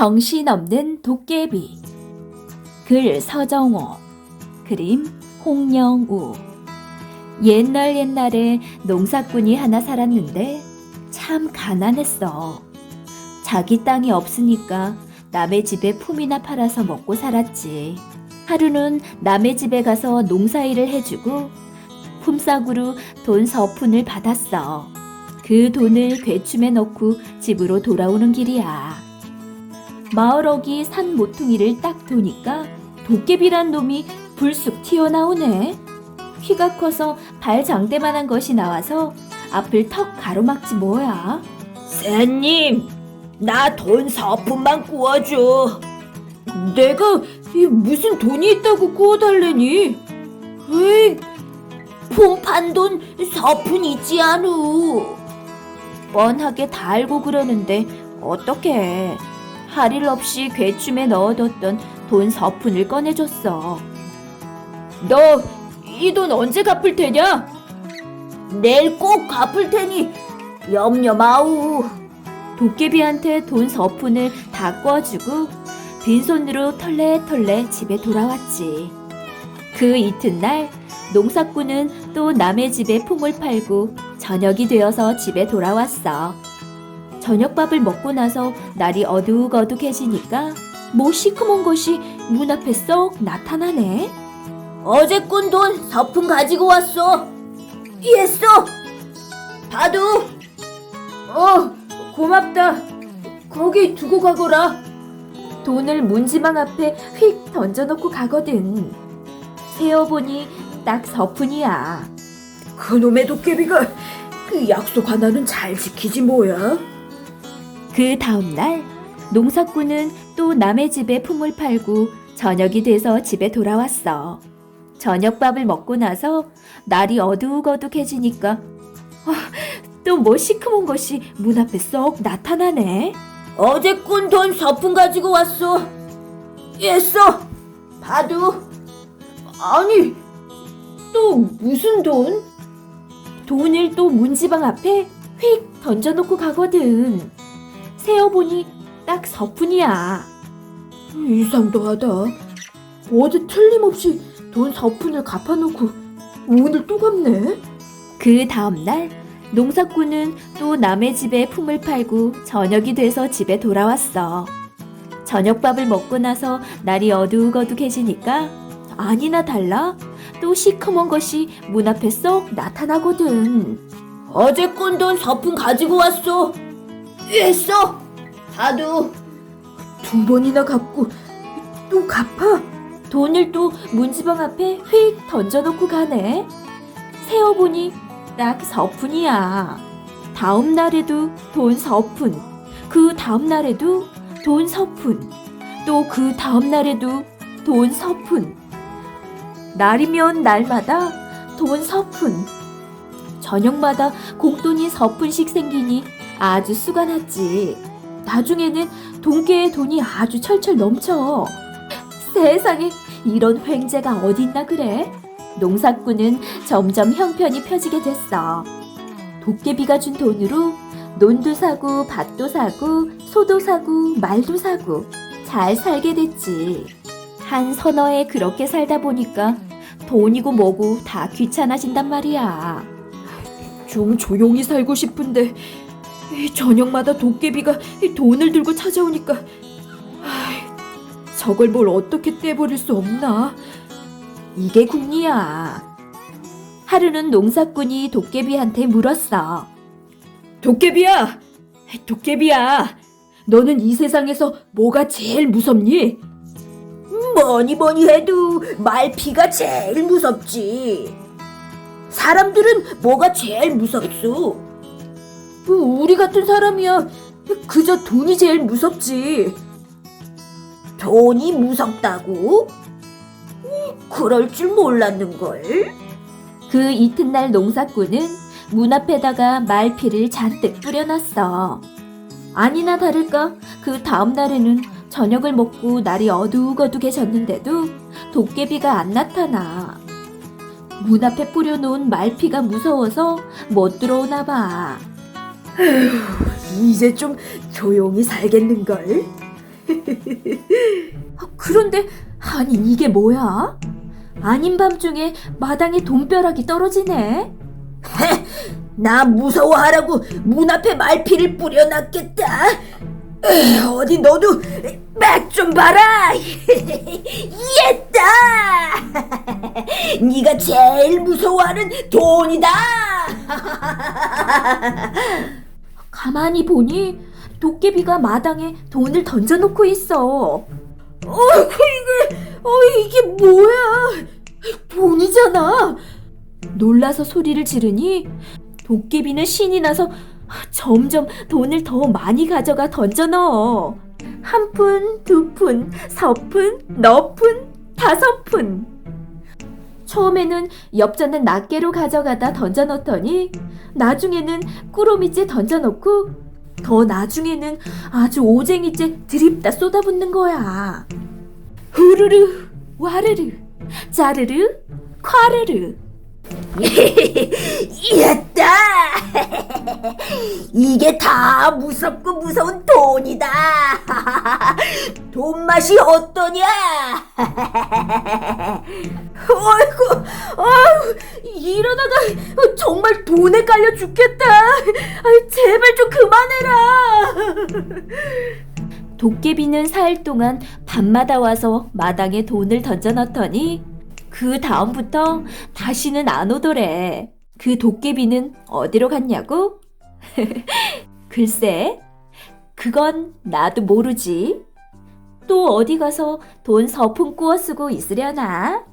정신없는 도깨비 글 서정호 그림 홍영우 옛날 옛날에 농사꾼이 하나 살았는데 참 가난했어. 자기 땅이 없으니까 남의 집에 품이나 팔아서 먹고 살았지. 하루는 남의 집에 가서 농사일을 해주고 품삯으로 돈 서푼을 받았어. 그 돈을 괴춤에 넣고 집으로 돌아오는 길이야. 마을 어기 산 모퉁이를 딱 도니까 도깨비란 놈이 불쑥 튀어나오네. 키가 커서 발 장대만한 것이 나와서 앞을 턱 가로막지 뭐야. 새님, 나돈 서푼만 구워줘. 내가 이 무슨 돈이 있다고 구워달래니? 에이, 폼판 돈 서푼 있지 않우. 뻔하게 다 알고 그러는데 어떡해. 할 일 없이 괴춤에 넣어뒀던 돈 서푼을 꺼내줬어. 너 이 돈 언제 갚을 테냐? 내일 꼭 갚을 테니 염려 마우. 도깨비한테 돈 서푼을 다 꿔주고 빈손으로 털레털레 집에 돌아왔지. 그 이튿날 농사꾼은 또 남의 집에 품을 팔고 저녁이 되어서 집에 돌아왔어. 저녁밥을 먹고 나서 날이 어둑어둑해지니까 뭐 시커먼 것이 문 앞에 쏙 나타나네. 어제 꾼 돈 서푼 가지고 왔어. 이했어. 봐도. 어, 고맙다. 거기 두고 가거라. 돈을 문지방 앞에 휙 던져놓고 가거든. 세어보니 딱 서푼이야. 그놈의 도깨비가 그 약속 하나는 잘 지키지 뭐야. 그 다음날 농사꾼은 또 남의 집에 품을 팔고 저녁이 돼서 집에 돌아왔어. 저녁밥을 먹고 나서 날이 어둑어둑해지니까 아, 또뭐 시커먼 것이 문 앞에 쏙 나타나네. 어제 꾼 돈 서푼 가지고 왔어. 이했어. 봐도. 아니, 또 무슨 돈? 돈을 또 문지방 앞에 휙 던져놓고 가거든. 세어보니 딱 서푼이야. 이상도 하다. 어제 틀림없이 돈 서푼을 갚아놓고 오늘 또 갚네. 그 다음날 농사꾼은 또 남의 집에 품을 팔고 저녁이 돼서 집에 돌아왔어. 저녁밥을 먹고 나서 날이 어둑어둑해지니까 아니나 달라 또 시커먼 것이 문 앞에 쏙 나타나거든. 어제 꾼 돈 서푼 가지고 왔어. 이했어. 봐도. 두 번이나 갚고 또 갚아. 돈을 또 문지방 앞에 휙 던져놓고 가네. 세어보니 딱 서푼이야. 다음 날에도 돈 서푼. 그 다음 날에도 돈 서푼. 또 그 다음 날에도 돈 서푼. 날이면 날마다 돈 서푼. 저녁마다 공돈이 서푼씩 생기니 아주 수가 났지. 나중에는 돈깨의 돈이 아주 철철 넘쳐. 세상에 이런 횡재가 어딨나 그래? 농사꾼은 점점 형편이 펴지게 됐어. 도깨비가 준 돈으로 논도 사고 밭도 사고 소도 사고 말도 사고 잘 살게 됐지. 한 서너 해 그렇게 살다 보니까 돈이고 뭐고 다 귀찮아진단 말이야. 좀 조용히 살고 싶은데 이 저녁마다 도깨비가 이 돈을 들고 찾아오니까 저걸 뭘 어떻게 떼버릴 수 없나? 이게 궁리야. 하루는 농사꾼이 도깨비한테 물었어. 도깨비야, 도깨비야, 너는 이 세상에서 뭐가 제일 무섭니? 뭐니 뭐니 해도 말피가 제일 무섭지. 사람들은 뭐가 제일 무섭소? 뭐 우리 같은 사람이야. 그저 돈이 제일 무섭지. 돈이 무섭다고? 음, 그럴 줄 몰랐는걸. 그 이튿날 농사꾼은 문 앞에다가 말피를 잔뜩 뿌려놨어. 아니나 다를까 그 다음 날에는 저녁을 먹고 날이 어둑어둑해졌는데도 도깨비가 안 나타나. 문 앞에 뿌려놓은 말피가 무서워서 못 들어오나 봐. 이제 좀 조용히 살겠는걸? 아, 그런데 아니 이게 뭐야? 아닌 밤중에 마당에 돈벼락이 떨어지네. 나 무서워하라고 문 앞에 말피를 뿌려놨겠다. 에이, 어디 너도 맥좀 봐라. 이했다. 네가 제일 무서워하는 돈이다. 가만히 보니 도깨비가 마당에 돈을 던져놓고 있어. 어이구 이게 어 이게 뭐야? 돈이잖아. 놀라서 소리를 지르니 도깨비는 신이 나서 점점 돈을 더 많이 가져가 던져 넣어. 한 푼, 두 푼, 서 푼, 너 푼, 다섯 푼. 처음에는 엽전은 낱개로 가져가다 던져 넣더니 나중에는 꾸러미째 던져 넣고 더 나중에는 아주 오쟁이째 드립다 쏟아붓는 거야. 후르르, 와르르, 자르르, 콰르르. 이했다. 이게 다 무섭고 무서운 돈이다. 돈 맛이 어떠냐? 어이구, 아유, 이러다가 정말 돈에 깔려 죽겠다. 제발 좀 그만해라. 도깨비는 사흘 동안 밤마다 와서 마당에 돈을 던져 넣더니 그 다음부터 다시는 안 오더래. 그 도깨비는 어디로 갔냐고? 글쎄, 그건 나도 모르지. 또 어디 가서 돈 서푼 꾸어 쓰고 있으려나?